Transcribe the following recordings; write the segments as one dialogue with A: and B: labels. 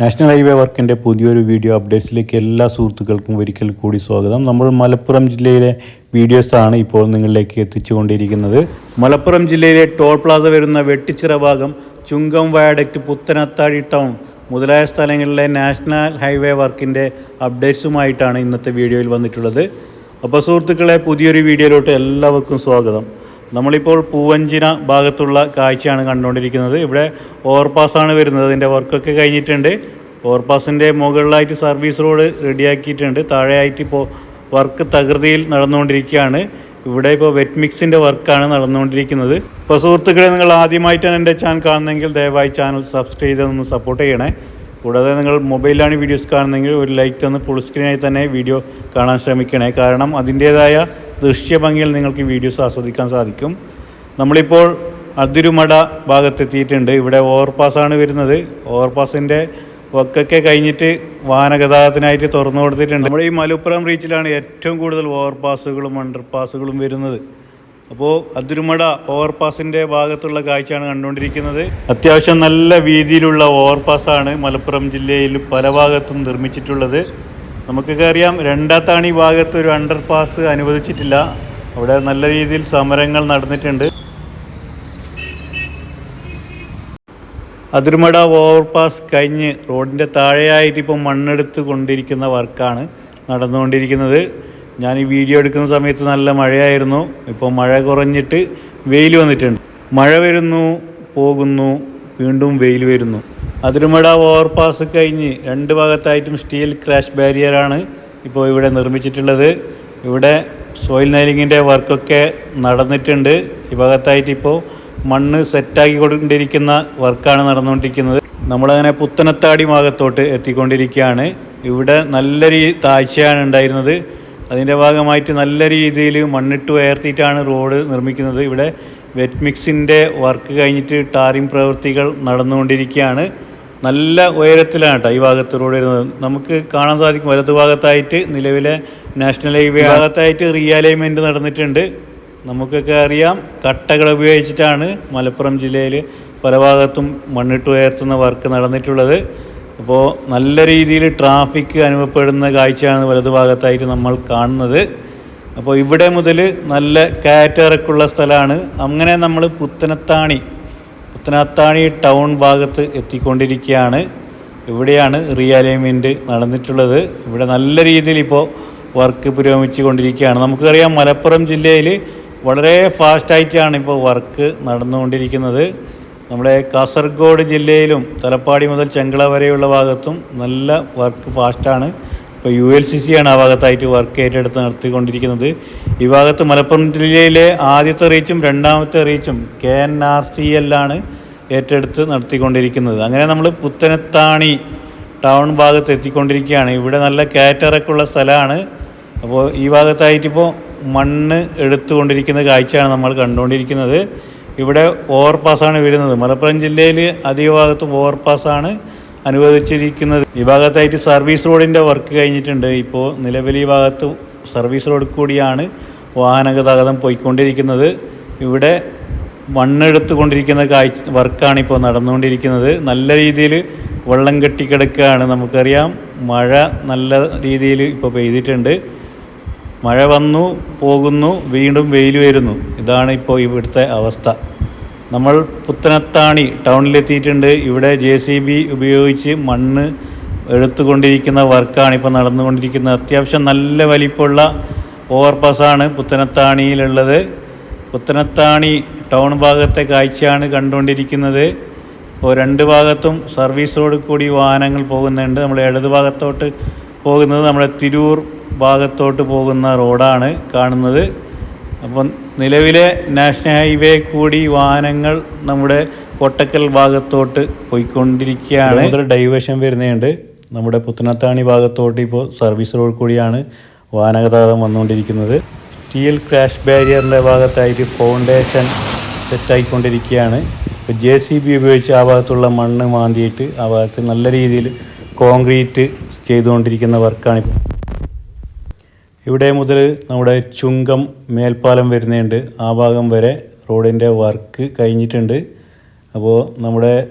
A: National highway വർക്കിന്റെ പുതിയൊരു video അപ്ഡേറ്റ്സിലേക്ക് എല്ലാ സുഹൃത്തുക്കൾക്കും ഒരിക്കൽ കൂടി സ്വാഗതം. നമ്മൾ മലപ്പുറം ജില്ലയിലെ വീഡിയോസാണ് ഇപ്പോൾ നിങ്ങളിലേക്ക് എത്തിച്ചുകൊണ്ടിരിക്കുന്നത്. മലപ്പുറം ജില്ലയിലെ ടോൾ പ്ലാസ വരുന്ന വെട്ടിച്ചിറ ഭാഗം ചുങ്കം വയഡക്റ്റ് പുത്തനത്താഴി ടൗൺ മുതലായ സ്ഥലങ്ങളിലെ നാഷണൽ ഹൈവേ വർക്കിന്റെ അപ്ഡേറ്റ്സുമായിട്ടാണ് ഇന്നത്തെ വീഡിയോയിൽ വന്നിട്ടുള്ളത്. അപ്പോൾ സുഹൃത്തുക്കളെ പുതിയൊരു വീഡിയോയിലോട്ട് എല്ലാവർക്കും സ്വാഗതം. നമ്മളിപ്പോൾ പൂവഞ്ചിന ഭാഗത്തുള്ള കാഴ്ചയാണ് കണ്ടുകൊണ്ടിരിക്കുന്നത്. ഇവിടെ ഓവർപാസ്സാണ് വരുന്നത്. അതിന്റെ വർക്കൊക്കെ കഴിഞ്ഞിട്ടുണ്ട്. ഓവർപാസിന്റെ മുകളിലായിട്ട് സർവീസ് റോഡ് റെഡിയാക്കിയിട്ടുണ്ട്. താഴെയായിട്ട് ഇപ്പോൾ വർക്ക് തകൃതിയിൽ നടന്നുകൊണ്ടിരിക്കുകയാണ്. ഇവിടെ ഇപ്പോൾ വെറ്റ് മിക്സിന്റെ വർക്കാണ് നടന്നുകൊണ്ടിരിക്കുന്നത്. ഇപ്പോൾ സുഹൃത്തുക്കളെ നിങ്ങൾ ആദ്യമായിട്ടാണ് എന്റെ ചാനൽ കാണുന്നതെങ്കിൽ ദയവായി ചാനൽ സബ്സ്ക്രൈബ് ചെയ്തൊന്ന് സപ്പോർട്ട് ചെയ്യണേ. കൂടാതെ നിങ്ങൾ മൊബൈലിലാണ് വീഡിയോസ് കാണുന്നതെങ്കിൽ ഒരു ലൈക്ക് തന്ന് ഫുൾ സ്ക്രീനായി തന്നെ വീഡിയോ കാണാൻ ശ്രമിക്കണേ. കാരണം അതിന്റേതായ ദൃശ്യഭംഗിയിൽ നിങ്ങൾക്ക് വീഡിയോസ് ആസ്വദിക്കാൻ സാധിക്കും. നമ്മളിപ്പോൾ അതിരുമട ഭാഗത്തെത്തിയിട്ടുണ്ട്. ഇവിടെ ഓവർപാസ്സാണ് വരുന്നത്. ഓവർപാസിന്റെ വർക്കൊക്കെ കഴിഞ്ഞിട്ട് വാഹനഗതാഗതത്തിനായിട്ട് തുറന്നു കൊടുത്തിട്ടുണ്ട്. നമ്മുടെ ഈ മലപ്പുറം റീച്ചിലാണ് ഏറ്റവും കൂടുതൽ ഓവർപാസുകളും അണ്ടർപാസുകളും വരുന്നത്. അപ്പോൾ അതിരുമട ഓവർപാസിന്റെ ഭാഗത്തുള്ള കാഴ്ചയാണ് കണ്ടുകൊണ്ടിരിക്കുന്നത്. അത്യാവശ്യം നല്ല വീതിയിലുള്ള ഓവർപാസ്സാണ് മലപ്പുറം ജില്ലയിൽ പല ഭാഗത്തും നിർമ്മിച്ചിട്ടുള്ളത്. നമുക്കൊക്കെ അറിയാം രണ്ടാത്താണി ഭാഗത്ത് ഒരു അണ്ടർ പാസ് അനുവദിച്ചിട്ടില്ല. അവിടെ നല്ല രീതിയിൽ സമരങ്ങൾ നടന്നിട്ടുണ്ട്. അതിർമട ഓവർപാസ് കഴിഞ്ഞ് റോഡിന്റെ താഴെയായിട്ട് ഇപ്പോൾ മണ്ണെടുത്ത് കൊണ്ടിരിക്കുന്ന വർക്കാണ് നടന്നുകൊണ്ടിരിക്കുന്നത്. ഞാൻ ഈ വീഡിയോ എടുക്കുന്ന സമയത്ത് നല്ല മഴയായിരുന്നു. ഇപ്പോൾ മഴ കുറഞ്ഞിട്ട് വെയിൽ വന്നിട്ടുണ്ട്. മഴ വരുന്നു പോകുന്നു. വീണ്ടും വെയിൽ വരുന്നു. അതിരുമട ഓവർപാസ് കഴിഞ്ഞ് രണ്ട് ഭാഗത്തായിട്ടും സ്റ്റീൽ ക്രാഷ് ബാരിയറാണ് ഇപ്പോൾ ഇവിടെ നിർമ്മിച്ചിട്ടുള്ളത്. ഇവിടെ സോയിൽ നൈലിങ്ങിന്റെ വർക്കൊക്കെ നടന്നിട്ടുണ്ട്. ഈ ഭാഗത്തായിട്ട് ഇപ്പോൾ മണ്ണ് സെറ്റാക്കി കൊണ്ടിരിക്കുന്ന വർക്കാണ് നടന്നുകൊണ്ടിരിക്കുന്നത്. നമ്മളങ്ങനെ പുത്തനത്താടി ഭാഗത്തോട്ട് എത്തിക്കൊണ്ടിരിക്കുകയാണ്. ഇവിടെ നല്ല രീതി താഴ്ചയാണ് ഉണ്ടായിരുന്നത്. അതിന്റെ ഭാഗമായിട്ട് നല്ല രീതിയിൽ മണ്ണിട്ട് ഉയർത്തിയിട്ടാണ് റോഡ് നിർമ്മിക്കുന്നത്. ഇവിടെ വെറ്റ് മിക്സിന്റെ വർക്ക് കഴിഞ്ഞിട്ട് ടാറിംഗ് പ്രവൃത്തികൾ നടന്നുകൊണ്ടിരിക്കുകയാണ്. നല്ല ഉയരത്തിലാണ് കേട്ടോ ഈ ഭാഗത്ത് റോഡ് വരുന്നത്. നമുക്ക് കാണാൻ സാധിക്കും വലതു ഭാഗത്തായിട്ട് നിലവിലെ നാഷണൽ ഹൈവേ ഭാഗത്തായിട്ട് റീഅലൈൻമെന്റ് നടന്നിട്ടുണ്ട്. നമുക്കൊക്കെ അറിയാം കട്ടകൾ ഉപയോഗിച്ചിട്ടാണ് മലപ്പുറം ജില്ലയിൽ പല ഭാഗത്തും മണ്ണിട്ട് ഉയർത്തുന്ന വർക്ക് നടന്നിട്ടുള്ളത്. അപ്പോൾ നല്ല രീതിയിൽ ട്രാഫിക് അനുഭവപ്പെടുന്ന കാഴ്ചയാണ് വലതു ഭാഗത്തായിട്ട് നമ്മൾ കാണുന്നത്. അപ്പോൾ ഇവിടെ മുതൽ നല്ല കയറ്റിറക്കുള്ള സ്ഥലമാണ്. അങ്ങനെ നമ്മൾ പുത്തനത്താണി പുത്തനത്താണി ടൗൺ ഭാഗത്ത് എത്തിക്കൊണ്ടിരിക്കുകയാണ്. ഇവിടെയാണ് റീഅലൈൻമെന്റ് നടന്നിട്ടുള്ളത്. ഇവിടെ നല്ല രീതിയിൽ ഇപ്പോൾ വർക്ക് പുരോഗമിച്ചു കൊണ്ടിരിക്കുകയാണ്. നമുക്കറിയാം മലപ്പുറം ജില്ലയിൽ വളരെ ഫാസ്റ്റായിട്ടാണ് ഇപ്പോൾ വർക്ക് നടന്നുകൊണ്ടിരിക്കുന്നത്. നമ്മുടെ കാസർഗോഡ് ജില്ലയിലും തലപ്പാടി മുതൽ ചെങ്കള വരെയുള്ള ഭാഗത്തും നല്ല വർക്ക് ഫാസ്റ്റാണ് ഇപ്പോൾ യു എൽ സി സി ആണ് ആ ഭാഗത്തായിട്ട് വർക്ക് ഏറ്റെടുത്ത് നടത്തിക്കൊണ്ടിരിക്കുന്നത് ഈ ഭാഗത്ത് മലപ്പുറം ജില്ലയിലെ ആദ്യത്തെ റീച്ചും രണ്ടാമത്തെ റീച്ചും കെ എൻ ആർ സി എല്ലാണ് ഏറ്റെടുത്ത് നടത്തിക്കൊണ്ടിരിക്കുന്നത് അങ്ങനെ നമ്മൾ പുത്തനത്താണി ടൗൺ ഭാഗത്ത് എത്തിക്കൊണ്ടിരിക്കുകയാണ്. ഇവിടെ നല്ല കയറ്റിറക്കുള്ള സ്ഥലമാണ്. അപ്പോൾ ഈ ഭാഗത്തായിട്ടിപ്പോൾ മണ്ണ് എടുത്തുകൊണ്ടിരിക്കുന്ന കാഴ്ചയാണ് നമ്മൾ കണ്ടുകൊണ്ടിരിക്കുന്നത്. ഇവിടെ ഓവർപാസ്സാണ് വരുന്നത്. മലപ്പുറം ജില്ലയിൽ അധിക ഭാഗത്തും ഓവർപാസ്സാണ് അനുവദിച്ചിരിക്കുന്നത്. ഈ ഭാഗത്തായിട്ട് സർവീസ് റോഡിന്റെ വർക്ക് കഴിഞ്ഞിട്ടുണ്ട്. ഇപ്പോൾ നിലവിൽ ഈ ഭാഗത്ത് സർവീസ് റോഡ് കൂടിയാണ് വാഹന ഗതാഗതം പോയിക്കൊണ്ടിരിക്കുന്നത്. ഇവിടെ മണ്ണെടുത്തുകൊണ്ടിരിക്കുന്ന കാഴ്ച വർക്കാണ് ഇപ്പോൾ നടന്നുകൊണ്ടിരിക്കുന്നത്. നല്ല രീതിയിൽ വെള്ളം കെട്ടിക്കിടക്കുകയാണ് നമുക്കറിയാം. മഴ നല്ല രീതിയിൽ ഇപ്പോൾ പെയ്തിട്ടുണ്ട്. മഴ വന്നു പോകുന്നു വീണ്ടും വെയിൽ വരുന്നു. ഇതാണ് ഇപ്പോൾ ഇവിടുത്തെ അവസ്ഥ. നമ്മൾ പുത്തനത്താണി ടൗണിലെത്തിയിട്ടുണ്ട്. ഇവിടെ ജെ സി ബി ഉപയോഗിച്ച് മണ്ണ് എടുത്തുകൊണ്ടിരിക്കുന്ന വർക്കാണ് ഇപ്പോൾ നടന്നുകൊണ്ടിരിക്കുന്നത്. അത്യാവശ്യം നല്ല വലിപ്പമുള്ള ഓവർപാസാണ് പുത്തനത്താണിയിലുള്ളത്. പുത്തനത്താണി ടൗൺ ഭാഗത്തെ കാഴ്ചയാണ് കണ്ടുകൊണ്ടിരിക്കുന്നത്. ഇപ്പോൾ രണ്ട് ഭാഗത്തും സർവീസ് റോഡ് കൂടി വാഹനങ്ങൾ പോകുന്നുണ്ട്. നമ്മൾ ഇടത് ഭാഗത്തോട്ട് പോകുന്നത് നമ്മുടെ തിരൂർ ഭാഗത്തോട്ട് പോകുന്ന റോഡാണ് കാണുന്നത്. അപ്പം നിലവിലെ നാഷണൽ ഹൈവേ കൂടി വാഹനങ്ങൾ നമ്മുടെ കൊട്ടക്കൽ ഭാഗത്തോട്ട് പോയിക്കൊണ്ടിരിക്കുകയാണ്. ഡൈവേഷൻ വരുന്നുണ്ട് നമ്മുടെ പുത്തനത്താണി ഭാഗത്തോട്ട് ഇപ്പോൾ സർവീസ് റോഡ് കൂടിയാണ് വാഹനഗതാഗതം വന്നുകൊണ്ടിരിക്കുന്നത്. സ്റ്റീൽ ക്രാഷ് ബാരിയറിന്റെ ഭാഗത്തായിട്ട് ഫൗണ്ടേഷൻ സെറ്റായിക്കൊണ്ടിരിക്കുകയാണ് ഇപ്പോൾ ജെ സി ബി ഉപയോഗിച്ച് ആ ഭാഗത്തുള്ള മണ്ണ് മാന്തിയിട്ട് ആ ഭാഗത്ത് നല്ല രീതിയിൽ കോൺക്രീറ്റ് ചെയ്തുകൊണ്ടിരിക്കുന്ന വർക്കാണ് ഇവിടെ മുതൽ നമ്മുടെ ചുങ്കം മേൽപ്പാലം വരുന്നുണ്ട്. ആ ഭാഗം വരെ റോഡിന്റെ വർക്ക് കഴിഞ്ഞിട്ടുണ്ട്. അപ്പോൾ നമ്മുടെ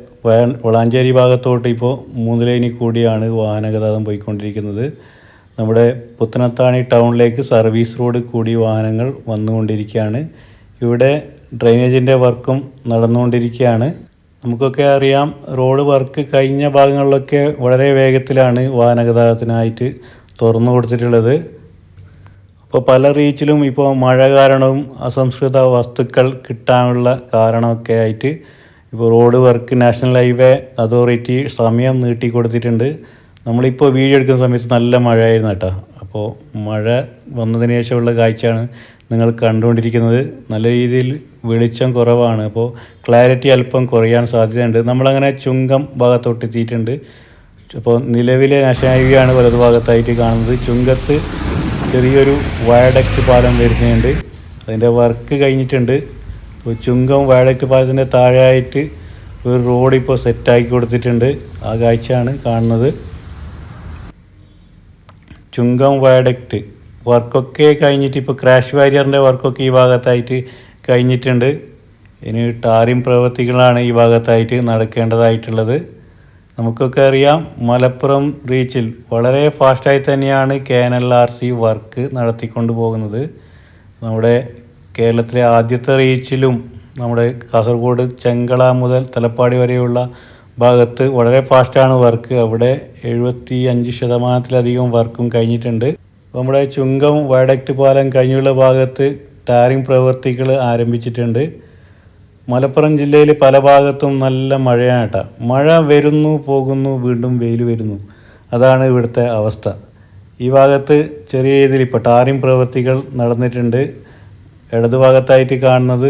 A: വളാഞ്ചേരി ഭാഗത്തോട്ട് ഇപ്പോൾ മൂന്ന് ലൈനിൽ കൂടിയാണ് വാഹനഗതാഗതം പോയിക്കൊണ്ടിരിക്കുന്നത്. നമ്മുടെ പുത്തനത്താണി ടൗണിലേക്ക് സർവീസ് റോഡ് കൂടി വാഹനങ്ങൾ വന്നുകൊണ്ടിരിക്കുകയാണ്. ഇവിടെ ഡ്രൈനേജിന്റെ വർക്കും നടന്നുകൊണ്ടിരിക്കുകയാണ്. നമുക്കൊക്കെ അറിയാം റോഡ് വർക്ക് കഴിഞ്ഞ ഭാഗങ്ങളിലൊക്കെ വളരെ വേഗത്തിലാണ് വാഹനഗതാഗതത്തിനായിട്ട് തുറന്നു കൊടുത്തിട്ടുള്ളത്. അപ്പോൾ പല റീച്ചിലും ഇപ്പോൾ മഴ കാരണവും അസംസ്കൃത വസ്തുക്കൾ കിട്ടാനുള്ള കാരണമൊക്കെ ആയിട്ട് ഇപ്പോൾ road work national highway authority സമയം നീട്ടി കൊടുത്തിട്ടുണ്ട്. നമ്മളിപ്പോൾ വീഡിയോ എടുക്കുന്ന സമയത്ത് നല്ല മഴയായിരുന്നു കേട്ടോ. അപ്പോൾ മഴ വന്നതിന് ശേഷമുള്ള കാഴ്ചയാണ് നിങ്ങൾ കണ്ടുകൊണ്ടിരിക്കുന്നത്. നല്ല രീതിയിൽ വെളിച്ചം കുറവാണ്. അപ്പോൾ ക്ലാരിറ്റി അല്പം കുറയാൻ സാധ്യതയുണ്ട്. നമ്മളങ്ങനെ ചുങ്കം ഭാഗത്തോട്ട് എത്തിയിട്ടുണ്ട്. അപ്പോൾ നിലവിലെ നാഷണൽ ഹൈവേ ആണ് വലതു ഭാഗത്തായിട്ട് കാണുന്നത്. ചുങ്കത്ത് ചെറിയൊരു വയഡക്റ്റ് പാലം വരുന്നുണ്ട്. അതിന്റെ വർക്ക് കഴിഞ്ഞിട്ടുണ്ട്. അപ്പോൾ ചുങ്കം വയഡക്റ്റ് പാലത്തിന്റെ താഴെയായിട്ട് ഒരു റോഡ് ഇപ്പോൾ സെറ്റാക്കി കൊടുത്തിട്ടുണ്ട്. ആ കാഴ്ചയാണ് കാണുന്നത്. ചുങ്കം വയഡക്റ്റ് വർക്കൊക്കെ കഴിഞ്ഞിട്ട് ഇപ്പോൾ ക്രാഷ് വാരിയറിന്റെ വർക്കൊക്കെ ഈ ഭാഗത്തായിട്ട് കഴിഞ്ഞിട്ടുണ്ട്. ഇനി ടാറിംഗ് പ്രവൃത്തികളാണ് ഈ ഭാഗത്തായിട്ട് നടക്കേണ്ടതായിട്ടുള്ളത്. നമുക്കൊക്കെ അറിയാം മലപ്പുറം റീച്ചിൽ വളരെ ഫാസ്റ്റായി തന്നെയാണ് K N L R C work നടത്തിക്കൊണ്ട് പോകുന്നത്. നമ്മുടെ കേരളത്തിലെ ആദ്യത്തെ റീച്ചിലും നമ്മുടെ കാസർഗോഡ് ചെങ്കള മുതൽ തലപ്പാടി വരെയുള്ള ഭാഗത്ത് വളരെ ഫാസ്റ്റാണ് വർക്ക്. അവിടെ എഴുപത്തി അഞ്ച് ശതമാനത്തിലധികം വർക്കും കഴിഞ്ഞിട്ടുണ്ട്. നമ്മുടെ ചുങ്കം വയഡക്റ്റ് പാലം കഴിഞ്ഞുള്ള ഭാഗത്ത് ടാറിംഗ് പ്രവൃത്തികൾ ആരംഭിച്ചിട്ടുണ്ട്. മലപ്പുറം ജില്ലയിൽ പല ഭാഗത്തും നല്ല മഴയാട്ട. മഴ വരുന്നു പോകുന്നു വീണ്ടും വെയിൽ വരുന്നു. അതാണ് ഇവിടുത്തെ അവസ്ഥ. ഈ ഭാഗത്ത് ചെറിയ രീതിയിൽ ഇപ്പോൾ ടാറിംഗ് പ്രവൃത്തികൾ നടന്നിട്ടുണ്ട്. ഇടതുഭാഗത്തായിട്ട് കാണുന്നത്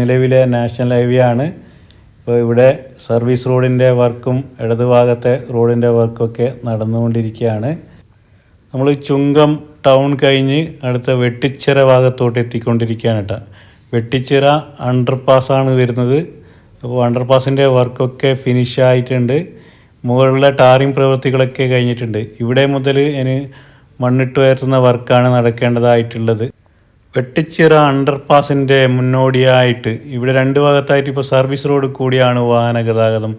A: നിലവിലെ നാഷണൽ ഹൈവേ ആണ്. ഇപ്പോൾ ഇവിടെ സർവീസ് റോഡിന്റെ വർക്കും ഇടതുഭാഗത്തെ റോഡിന്റെ വർക്കൊക്കെ നടന്നുകൊണ്ടിരിക്കുകയാണ്. നമ്മൾ ചുങ്കം ടൗൺ കഴിഞ്ഞ് അടുത്ത വെട്ടിച്ചിറ ഭാഗത്തോട്ട് എത്തിക്കൊണ്ടിരിക്കുകയാണ് കേട്ടോ. വെട്ടിച്ചിറ അണ്ടർപാസ്സാണ് വരുന്നത്. അപ്പോൾ അണ്ടർപാസിന്റെ വർക്കൊക്കെ ഫിനിഷ് ആയിട്ടുണ്ട്. മുകളിലെ ടാറിങ് പ്രവൃത്തികളൊക്കെ കഴിഞ്ഞിട്ടുണ്ട്. ഇവിടെ മുതൽ ഇനി മണ്ണിട്ട് ഉയർത്തുന്ന വർക്കാണ് നടക്കേണ്ടതായിട്ടുള്ളത്. വെട്ടിച്ചിറ അണ്ടർപാസിന്റെ മുന്നോടിയായിട്ട് ഇവിടെ രണ്ട് ഭാഗത്തായിട്ട് ഇപ്പോൾ സർവീസ് റോഡ് കൂടിയാണ് വാഹന ഗതാഗതം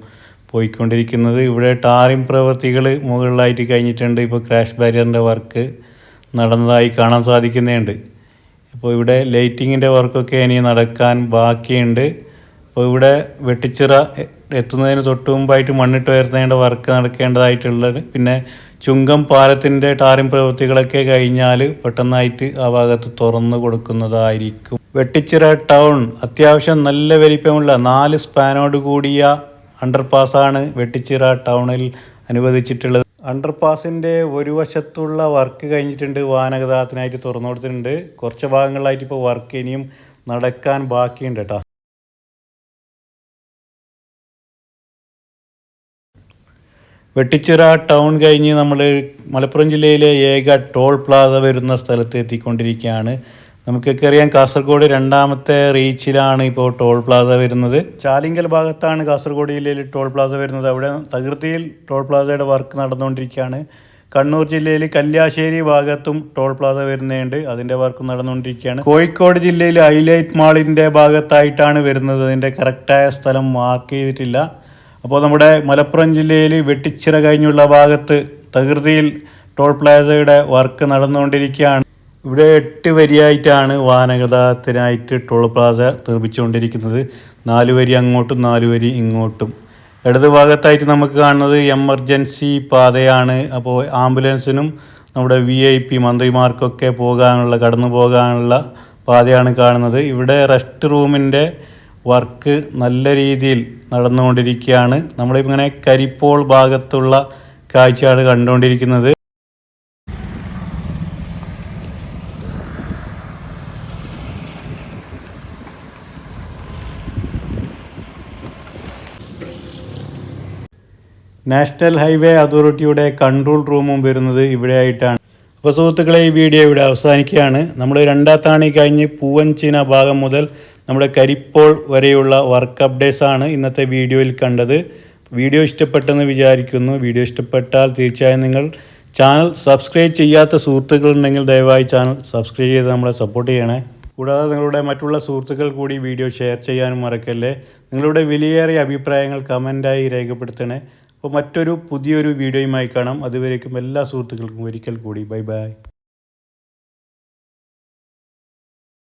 A: പോയിക്കൊണ്ടിരിക്കുന്നത്. ഇവിടെ ടാറിങ് പ്രവൃത്തികൾ മുകളിലായിട്ട് കഴിഞ്ഞിട്ടുണ്ട്. ഇപ്പോൾ ക്രാഷ് ബാരിയറിന്റെ വർക്ക് നടന്നതായി കാണാൻ സാധിക്കുന്നുണ്ട്. ഇപ്പോൾ ഇവിടെ ലൈറ്റിങ്ങിന്റെ വർക്കൊക്കെ ഇനി നടക്കാൻ ബാക്കിയുണ്ട്. അപ്പോൾ ഇവിടെ വെട്ടിച്ചിറ എത്തുന്നതിന് തൊട്ട് മുമ്പായിട്ട് മണ്ണിട്ട് ഉയർത്തേണ്ട വർക്ക് നടക്കേണ്ടതായിട്ടുള്ളത്. പിന്നെ ചുങ്കം പാലത്തിന്റെ ടാറിംഗ് പ്രവൃത്തികളൊക്കെ കഴിഞ്ഞാൽ പെട്ടെന്നായിട്ട് ആ ഭാഗത്ത് തുറന്നു കൊടുക്കുന്നതായിരിക്കും. വെട്ടിച്ചിറ ടൗൺ അത്യാവശ്യം നല്ല വലിപ്പമുള്ള നാല് സ്പാനോട് കൂടിയ അണ്ടർപാസാണ് വെട്ടിച്ചിറ ടൗണിൽ അനുവദിച്ചിട്ടുള്ളത്. അണ്ടർപാസിന്റെ ഒരു വശത്തുള്ള വർക്ക് കഴിഞ്ഞിട്ടുണ്ട് വാഹനഗതാഗതത്തിനായിട്ട് തുറന്നു കൊടുത്തിട്ടുണ്ട് കുറച്ച് ഭാഗങ്ങളിലായിട്ട് ഇപ്പോൾ വർക്ക് ഇനിയും നടക്കാൻ ബാക്കിയുണ്ട് കേട്ടോ വെട്ടിച്ചിറ ടൗൺ കഴിഞ്ഞ് നമ്മൾ മലപ്പുറം ജില്ലയിലെ ഏക ടോൾ പ്ലാസ വരുന്ന സ്ഥലത്ത് എത്തിക്കൊണ്ടിരിക്കുകയാണ്. നമുക്കൊക്കെ അറിയാം കാസർഗോഡ് രണ്ടാമത്തെ റീച്ചിലാണ് ഇപ്പോൾ ടോൾ പ്ലാസ വരുന്നത്. ചാലിങ്കൽ ഭാഗത്താണ് കാസർഗോഡ് ജില്ലയിൽ ടോൾ പ്ലാസ വരുന്നത്. അവിടെ തകൃതിയിൽ ടോൾ പ്ലാസയുടെ വർക്ക് നടന്നുകൊണ്ടിരിക്കുകയാണ്. കണ്ണൂർ ജില്ലയിൽ കല്യാശ്ശേരി ഭാഗത്തും ടോൾ പ്ലാസ വരുന്നുണ്ട്. അതിന്റെ വർക്ക് നടന്നുകൊണ്ടിരിക്കുകയാണ്. കോഴിക്കോട് ജില്ലയിൽ ഹൈലൈറ്റ് മാളിന്റെ ഭാഗത്തായിട്ടാണ് വരുന്നത്. അതിന്റെ കറക്റ്റായ സ്ഥലം മാർക്ക് ചെയ്തിട്ടില്ല. അപ്പോൾ നമ്മുടെ മലപ്പുറം ജില്ലയിൽ വെട്ടിച്ചിറ കഴിഞ്ഞുള്ള ഭാഗത്ത് തകൃതിയിൽ ടോൾ പ്ലാസയുടെ വർക്ക് നടന്നുകൊണ്ടിരിക്കുകയാണ്. ഇവിടെ എട്ട് വരിയായിട്ടാണ് വാഹനഗതാഗതത്തിനായിട്ട് ടോൾ പ്ലാസ നിർമ്മിച്ചുകൊണ്ടിരിക്കുന്നത്. നാല് വരി അങ്ങോട്ടും നാല് വരി ഇങ്ങോട്ടും. ഇടത് ഭാഗത്തായിട്ട് നമുക്ക് കാണുന്നത് എമർജൻസി പാതയാണ്. അപ്പോൾ ആംബുലൻസിനും നമ്മുടെ വി ഐ പി മന്ത്രിമാർക്കൊക്കെ പോകാനുള്ള കടന്നു പോകാനുള്ള പാതയാണ് കാണുന്നത്. ഇവിടെ റെസ്റ്റ് റൂമിന്റെ വർക്ക് നല്ല രീതിയിൽ നടന്നുകൊണ്ടിരിക്കുകയാണ്. നമ്മളിങ്ങനെ കരിപ്പോൾ ഭാഗത്തുള്ള കാഴ്ചയാണ് കണ്ടുകൊണ്ടിരിക്കുന്നത്. നാഷണൽ ഹൈവേ അതോറിറ്റിയുടെ കൺട്രോൾ റൂമും വരുന്നത് ഇവിടെയായിട്ടാണ്. അപ്പോൾ സുഹൃത്തുക്കളെ ഈ വീഡിയോ ഇവിടെ അവസാനിക്കുകയാണ്. നമ്മൾ രണ്ടാത്താണി കഴിഞ്ഞ് പൂവൻചീന ഭാഗം മുതൽ നമ്മുടെ കരിപ്പോൾ വരെയുള്ള വർക്ക് അപ്ഡേറ്റ്സ് ആണ് ഇന്നത്തെ വീഡിയോയിൽ കണ്ടത്. വീഡിയോ ഇഷ്ടപ്പെട്ടെന്ന് വിചാരിക്കുന്നു. വീഡിയോ ഇഷ്ടപ്പെട്ടാൽ തീർച്ചയായും നിങ്ങൾ ചാനൽ സബ്സ്ക്രൈബ് ചെയ്യാത്ത സുഹൃത്തുക്കളുണ്ടെങ്കിൽ ദയവായി ചാനൽ സബ്സ്ക്രൈബ് ചെയ്ത് നമ്മളെ സപ്പോർട്ട് ചെയ്യണേ. കൂടാതെ നിങ്ങളുടെ മറ്റുള്ള സുഹൃത്തുക്കൾ കൂടി വീഡിയോ ഷെയർ ചെയ്യാനും മറക്കല്ലേ. നിങ്ങളുടെ വിലയേറിയ അഭിപ്രായങ്ങൾ കമന്റായി രേഖപ്പെടുത്തണേ. അപ്പോൾ മറ്റൊരു പുതിയൊരു വീഡിയോയുമായി കാണാം. അതുവരേക്കും എല്ലാ സുഹൃത്തുക്കൾക്കും ഒരിക്കൽ കൂടി. Bye bye.